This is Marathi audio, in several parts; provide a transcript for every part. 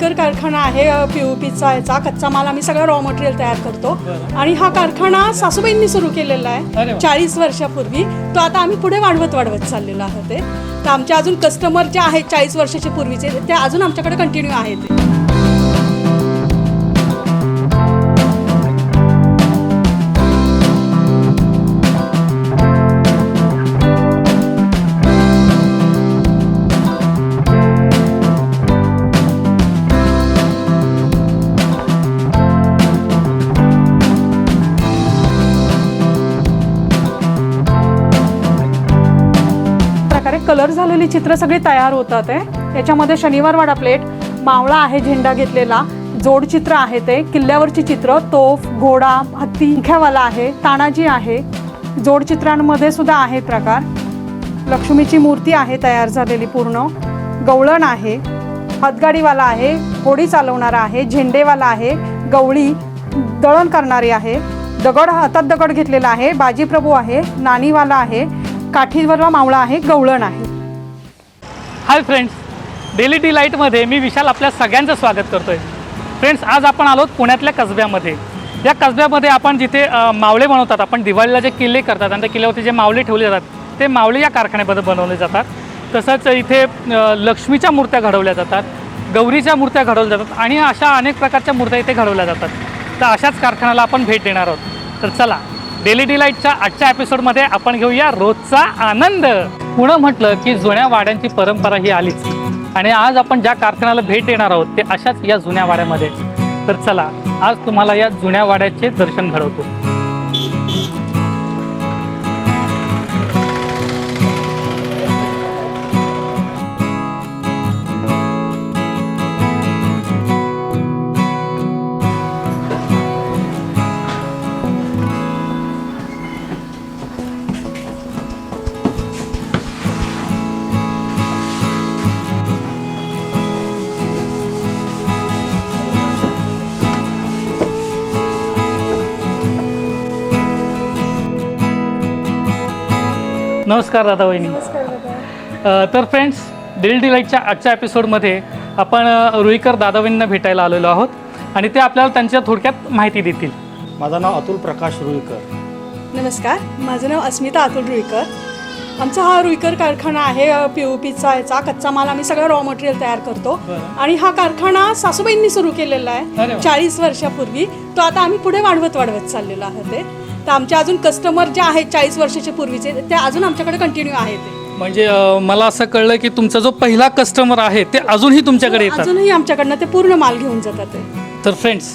रुईकर कारखाना आहे पी यू पीचा याचा. कच्चा माल आम्ही सगळं रॉ मटेरियल तयार करतो. आणि हा कारखाना सासूबाईंनी सुरू केलेला आहे. चाळीस वर्षापूर्वी. तो आता आम्ही पुढे वाढवत वाढवत चाललेलो आहोत ते. तर आमचे अजून कस्टमर जे आहेत चाळीस वर्षाचे पूर्वीचे ते अजून आमच्याकडे कंटिन्यू आहेत तयार झालेली चित्र सगळी तयार होतात आहे याच्यामध्ये शनिवारवाडा प्लेट मावळा आहे झेंडा घेतलेला. जोड चित्र आहे ते. किल्ल्यावरची चित्र तोफ घोडा हत्ती मुख्यावाला आहे तानाजी आहे. जोड चित्रांमध्ये सुद्धा आहे प्रकार. लक्ष्मीची मूर्ती आहे तयार झालेली पूर्ण. गवळण आहे. हातगाडीवाला आहे होडी चालवणारा आहे झेंडेवाला आहे गवळी दळण करणारी आहे. दगड हातात दगड घेतलेला आहे बाजीप्रभू आहे नाणीवाला आहे काठीवरला मावळा आहे गवळण आहे. हाय फ्रेंड्स डेली डिलाईटमध्ये मी विशाल आपल्या सगळ्यांचं स्वागत करतो आहे फ्रेंड्स आज आपण आलो पुण्यातल्या कसब्यामध्ये. या कसब्यामध्ये आपण जिथे मावळे बनवतात आपण दिवाळीला जे किल्ले करतात आणि त्या किल्ल्यावरती जे मावळे ठेवले जातात ते मावळे या कारखान्यामध्ये बनवले जातात. तसंच इथे लक्ष्मीच्या मूर्त्या घडवल्या जातात गौरीच्या मूर्त्या घडवल्या जातात आणि अशा अनेक प्रकारच्या मूर्त्या इथे घडवल्या जातात. तर अशाच कारखान्याला आपण भेट देणार आहोत. तर चला डेली डिलाईटच्या आजच्या एपिसोडमध्ये आपण घेऊया रोजचा आनंद. पुणं म्हटलं की जुन्या वाड्यांची परंपरा ही आलीच. आणि आज आपण ज्या कारखान्याला भेट देणार आहोत ते अशाच या जुन्या वाड्यामध्ये. तर चला आज तुम्हाला या जुन्या वाड्याचे दर्शन घडवतो. नमस्कार दादा वहिनी. तर फ्रेंड्स डेली डिलाईटच्या आजच्या एपिसोडमध्ये आपण रुईकर दादावहींना भेटायला आलेलो आहोत आणि ते आपल्याला त्यांच्या थोडक्यात माहिती देतील. माझं नाव अतुल प्रकाश रुईकर. नमस्कार माझं नाव अस्मिता अतुल रुईकर. आमचा हा रुईकर कारखाना आहे पी यू पीचा याचा. कच्चा माल आम्ही सगळं रॉ मटेरियल तयार करतो. आणि हा कारखाना सासूबाईंनी सुरू केलेला आहे. चाळीस वर्षापूर्वी. तो आता आम्ही पुढे वाढवत वाढवत चाललेलो आहोत ते. तर आमचे अजून कस्टमर जे आहेत चाळीस वर्षाचे पूर्वीचे ते अजून आमच्याकडे कंटिन्यू आहेत. म्हणजे मला असं कळलं की तुमचा जो पहिला कस्टमर आहे ते अजूनही तुमच्याकडे येतात. अजूनही आमच्याकडनं ते पूर्ण माल घेऊन जातात ते. तर फ्रेंड्स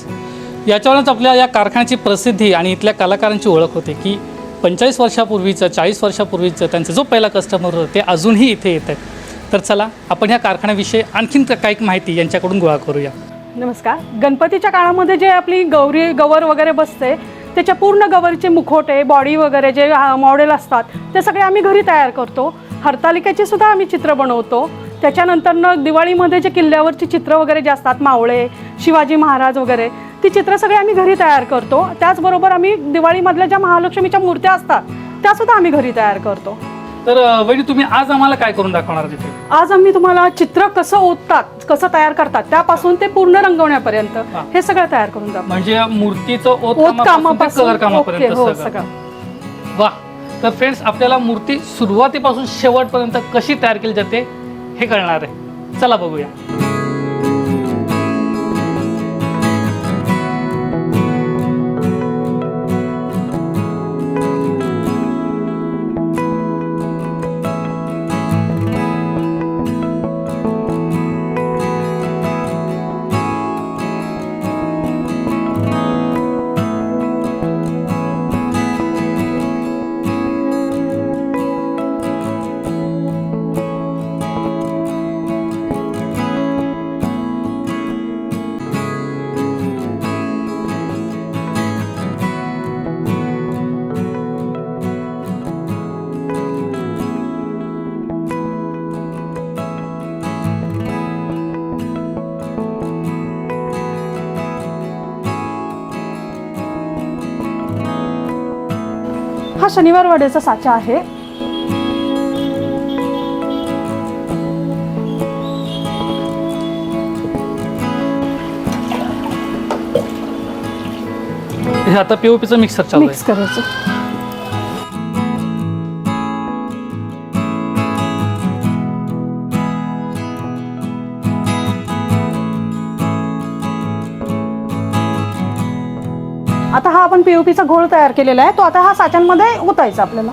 याच्यावरच आपल्या या कारखान्याची प्रसिद्धी आणि इथल्या कलाकारांची ओळख होते की पंचेचाळीस वर्षापूर्वीचं चाळीस वर्षापूर्वीचं त्यांचा जो पहिला कस्टमर होता ते अजूनही इथे येत आहेत. तर चला आपण या कारखान्याविषयी आणखीन काही माहिती यांच्याकडून गोळा करूया. नमस्कार. गणपतीच्या काळामध्ये जे आपली गौरी गवर वगैरे बसते त्याच्या पूर्ण गवरचे मुखोटे बॉडी वगैरे जे मॉडेल असतात ते सगळे आम्ही घरी तयार करतो. हरतालिकेचे सुद्धा आम्ही चित्र बनवतो. त्याच्यानंतरनं दिवाळीमध्ये जे किल्ल्यावरची चित्र वगैरे जे असतात मावळे शिवाजी महाराज वगैरे ती चित्र सगळे आम्ही घरी तयार करतो. त्याचबरोबर आम्ही दिवाळीमधल्या ज्या महालक्ष्मीच्या मूर्त्या असतात त्यासुद्धा आम्ही घरी तयार करतो. तर वहिनी तुम्ही आज आम्हाला काय करून दाखवणार तिथे? आज आम्ही तुम्हाला चित्र कसं ओततात कसं तयार करतात त्यापासून ते पूर्ण रंगवण्यापर्यंत हे. सगळं तयार करून दाखवतो म्हणजे मूर्तीचं ओत कामापर्यंत हो सगळं. सगळं. वा. तर फ्रेंड्स आपल्याला मूर्ती सुरुवातीपासून शेवटपर्यंत कशी तयार केली जाते हे कळणार आहे. चला बघूया. हा शनिवार वाड्याचा साचा आहे. हे आता पीओपीचं मिक्सर चालू आहे. मिक्स करायचं. आता हा आपण पीओपीचा घोळ तयार केलेला आहे. तो आता हा साच्यांमध्ये ओतायचा आपल्याला.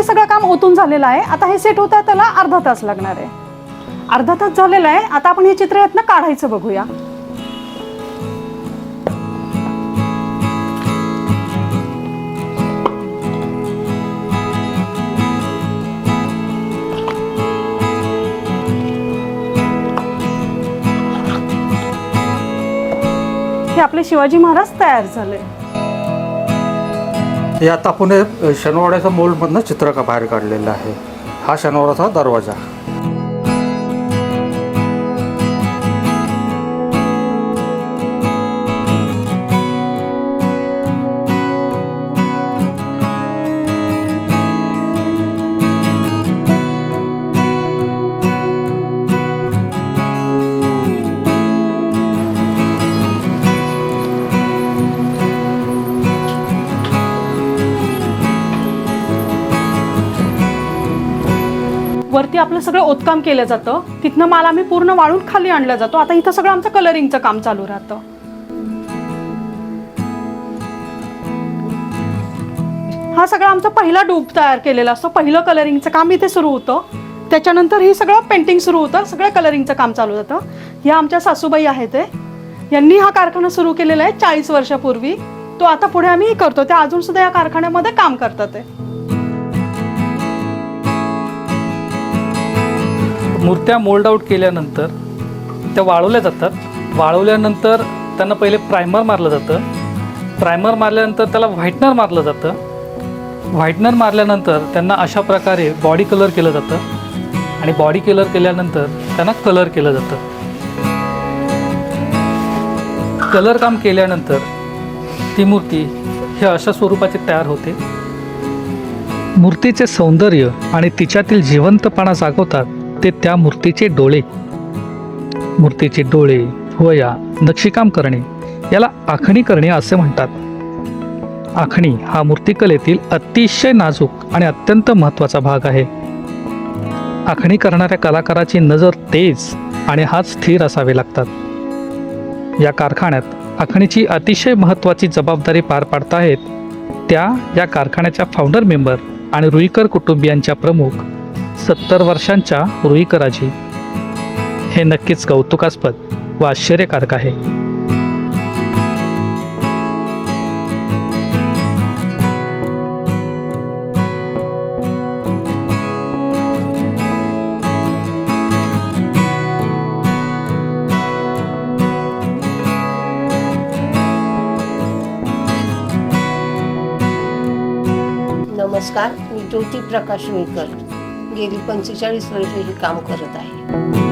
हे सगळं काम ओतून झालेलं आहे. आता हे सेट होता त्याला अर्धा तास लागणार आहे. अर्धा तास झालेला आहे. आता आपण हे चित्र यातनं काढायचं बघूया. हे आपले शिवाजी महाराज तयार झाले. हे आता आपण शनिवाड्याचा मोलमधनं मोल्डमधनं चित्र का बाहेर काढलेलं आहे. हा शनिवाराचा दरवाजा. आपलं सगळं ओतकाम केलं जातं. तिथनं माल आम्ही पूर्ण वाळून खाली आणला जातो. आता इथं सगळं आमचं कलरिंगचं काम चालू राहतं. हा सगळा आमचा पहिला डूब तयार केलेला असतो. पहिलं कलरिंगचं काम इथे सुरू होतं. त्याच्यानंतर हे सगळं पेंटिंग सुरू होतं. सगळं कलरिंगचं काम चालू जातं ह्या आमच्या सासूबाई आहेत ते यांनी हा कारखाना सुरू केलेला आहे चाळीस वर्षापूर्वी. तो आता पुढे आम्ही करतो. त्या अजून सुद्धा या कारखान्यामध्ये काम करतात ते मूर्त्या मोल्ड आउट केल्यानंतर त्या वाळवल्या जातात. वाळवल्यानंतर त्यांना पहिले प्रायमर मारलं जातं. प्रायमर मारल्यानंतर त्याला व्हाईटनर मारलं जातं. व्हाईटनर मारल्यानंतर त्यांना अशा प्रकारे बॉडी कलर केलं जातं. आणि बॉडी कलर केल्यानंतर त्यांना कलर केलं जातं. कलर काम केल्यानंतर ती मूर्ती हे अशा स्वरूपाची तयार होते. मूर्तीचे सौंदर्य आणि तिच्यातील जिवंतपणा जागवतात. ते त्या मूर्तीचे डोळे. मूर्तीचे डोळे भुवया नक्षीकाम करणे याला आखणी करणे असे म्हणतात. आखणी हा मूर्तिकलेतील अतिशय नाजूक आणि अत्यंत महत्त्वाचा भाग आहे. आखणी करणाऱ्या कलाकाराची नजर तेज आणि हात स्थिर असावे लागतात. या कारखान्यात आखणीची अतिशय महत्त्वाची जबाबदारी पार पाडताहेत त्या या कारखान्याच्या फाउंडर मेंबर आणि रुईकर कुटुंबियांच्या प्रमुख सत्तर वर्षांच्या रुईकराजी हे नक्कीच कौतुकास्पद व आश्चर्यकारक आहे. नमस्कार मी ज्योती प्रकाश रुईकर गेली पंचेचाळीस वर्ष हे काम करत आहे.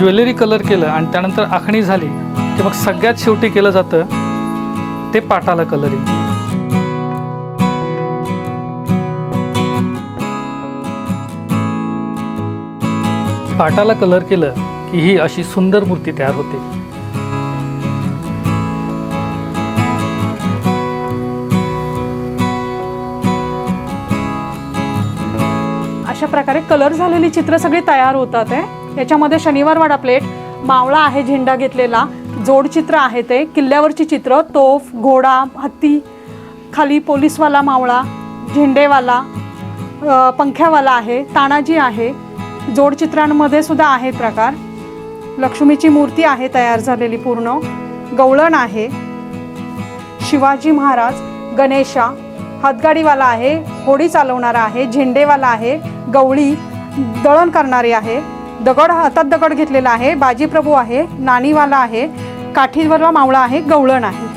ज्वेलरी कलर केलं आणि त्यानंतर आखणी झाली की मग सगळ्यात शेवटी केलं जातं ते पाटाला कलरिंग. पाटाला कलर केलं की ही अशी सुंदर मूर्ती तयार होते. अशा प्रकारे कलर झालेली चित्र सगळी तयार होतात आहे याच्यामध्ये शनिवारवाडा प्लेट मावळा आहे झेंडा घेतलेला जोडचित्र आहे ते किल्ल्यावरची चित्र तोफ घोडा हत्ती खाली पोलीसवाला मावळा झेंडेवाला पंख्यावाला आहे तानाजी आहे जोडचित्रांमध्ये सुद्धा आहे प्रकार. लक्ष्मीची मूर्ती आहे तयार झालेली पूर्ण गवळण आहे. शिवाजी महाराज गणेशा हातगाडीवाला आहे होडी चालवणारा आहे झेंडेवाला आहे गवळी दळण करणारी आहे. दगड हातात दगड घेतलेला आहे. बाजीप्रभू आहे नाणीवाला आहे काठीवरला मावळा आहे गवळण आहे.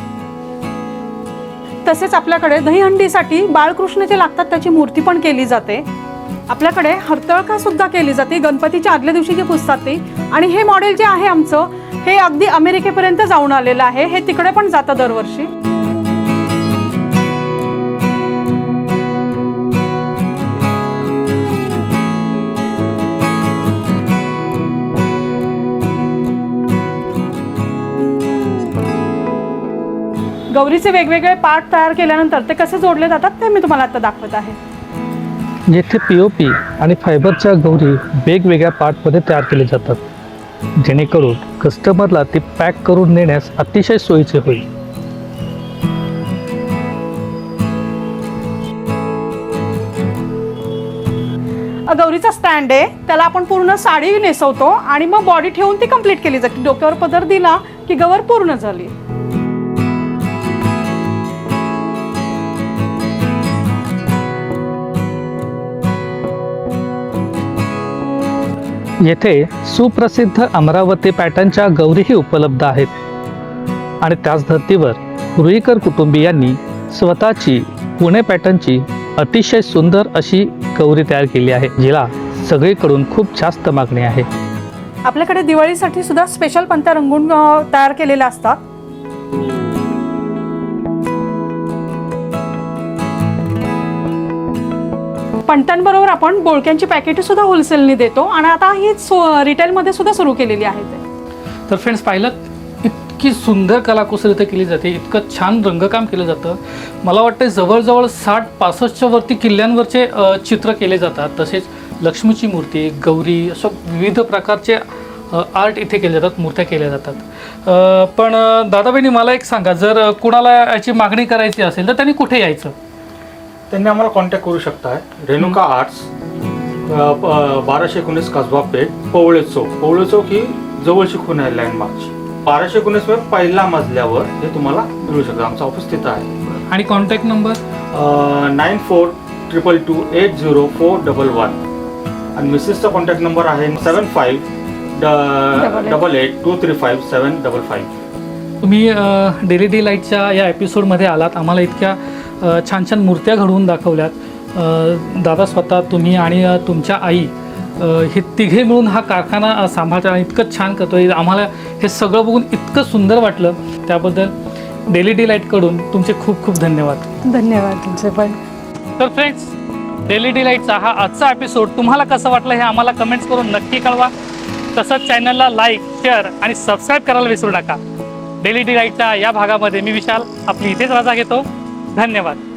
तसेच आपल्याकडे दहीहंडीसाठी बाळकृष्ण जे लागतात त्याची मूर्ती पण केली जाते. आपल्याकडे हरतळका सुद्धा केली जाते. गणपतीच्या आदल्या दिवशी जी पुजतात ती. आणि हे मॉडेल जे आहे आमचं हे अगदी अमेरिकेपर्यंत जाऊन आलेलं आहे. हे तिकडे पण जातं दरवर्षी. गौरीचे वेगवेगळे पार्ट तयार केल्यानंतर ते कसे जोडले जातात ते मी तुम्हाला आता दाखवत आहे. येथे पी ओ पी आणि फायबरच्या गौरी वेगवेगळ्या पार्टमध्ये तयार केले जातात. जेणेकरून कस्टमरला ते पॅक करून नेण्यास अतिशय सोयीचे होईल. गौरीचा स्टँड आहे. त्याला आपण पूर्ण साडी नेसवतो आणि मग बॉडी ठेवून ती कंप्लीट केली जाते. डोक्यावर पदर दिला की गवर पूर्ण झाली. येथे सुप्रसिद्ध अमरावती पॅटर्नच्या गौरीही उपलब्ध आहेत. आणि त्याच धर्तीवर रुईकर कुटुंबियांनी स्वतःची पुणे पॅटर्नची अतिशय सुंदर अशी गौरी तयार केली आहे जिला सगळीकडून खूप जास्त मागणी आहे. आपल्याकडे दिवाळीसाठी सुद्धा स्पेशल पंत्या रंगून तयार केलेल्या असतात. पणत्यांबरोबर आपण बोळक्यांची पॅकेट सुद्धा होलसेलनी देतो आणि आता ही सो रिटेलमध्ये सुद्धा सुरू केलेली आहे तर फ्रेंड्स पाहिलं इतकी सुंदर कलाकुसर इथं केली जाते इतकं छान रंगकाम केलं जातं. मला वाटतं जवळजवळ साठ पासष्टच्या वरती किल्ल्यांवरचे चित्र केले जातात. तसेच लक्ष्मीची मूर्ती गौरी अशा विविध प्रकारचे आर्ट इथे केले जातात मूर्त्या केल्या जातात. पण दादाबाईंनी मला एक सांगा जर कुणाला याची मागणी करायची असेल तर त्यांनी कुठे यायचं? त्यांनी आम्हाला कॉन्टॅक्ट करू शकताय रेणुका आर्ट्स बाराशे एकोणीस कसबा पेठ पवळे चौक. पवळे चौक ही जवळची खूण आहे लँडमार्कची बाराशे एकोणीस वर पहिल्या मजल्यावर हे तुम्हाला मिळू शकतं. आमचं ऑफिस तिथं आहे. आणि contact number nine four triple two eight zero four double one आणि मिसेसचा कॉन्टॅक्ट नंबर आहे seven five double eight two three five seven double five तुम्ही डेली डी लाईटच्या या एपिसोडमध्ये आलात. आम्हाला इतक्या छान छान मूर्त्या घडवून दाखवल्यात. दादा स्वतः तुम्ही आणि तुमच्या आई हे तिघे मिळून हा कारखाना आणि इतकं छान करतोय. आम्हाला हे सगळं बघून इतकं सुंदर वाटलं. त्याबद्दल डेली डी लाईटकडून तुमचे खूप खूप धन्यवाद. धन्यवाद तुमचे पण. तर फ्रेंड्स डेली डिलाईटचा हा आजचा एपिसोड तुम्हाला कसं वाटलं हे आम्हाला कमेंट्स करून नक्की कळवा. तसंच चॅनलला लाईक शेअर आणि सबस्क्राईब करायला विसरू नका. डेली डिलाईटच्या या भागामध्ये मी विशाल आपली इथेच रजा घेतो. धन्यवाद.